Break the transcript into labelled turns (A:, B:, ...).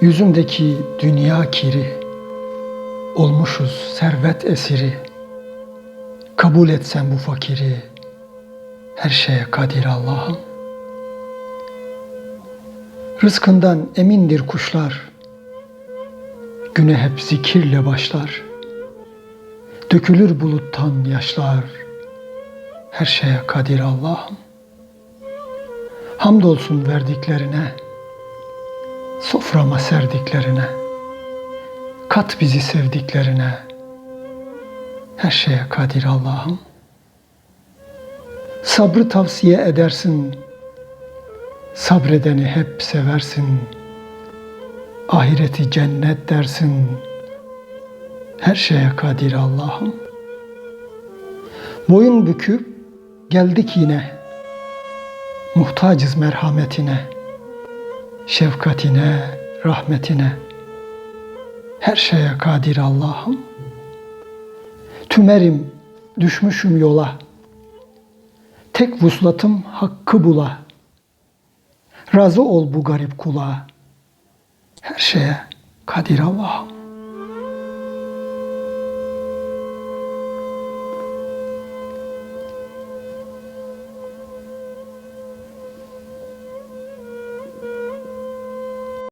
A: Yüzümdeki dünya kiri, olmuşuz servet esiri. Kabul etsen bu fakiri, her şeye kadir Allah'ım. Rızkından emindir kuşlar, güne hep zikirle başlar. Dökülür buluttan yaşlar, her şeye kadir Allah'ım. Hamdolsun verdiklerine, soframa serdiklerine, kat bizi sevdiklerine, her şeye kadir Allah'ım. Sabrı tavsiye edersin, sabredeni hep seversin. Ahireti cennet dersin, her şeye kadir Allah'ım. Boyun büküp geldik yine, muhtacız merhametine, şefkatine, rahmetine. Her şeye kadir Allah'ım. Tümerim, düşmüşüm yola. Tek vuslatım hakkı bula. Razı ol bu garip kula. Her şeye kadir Allah'ım.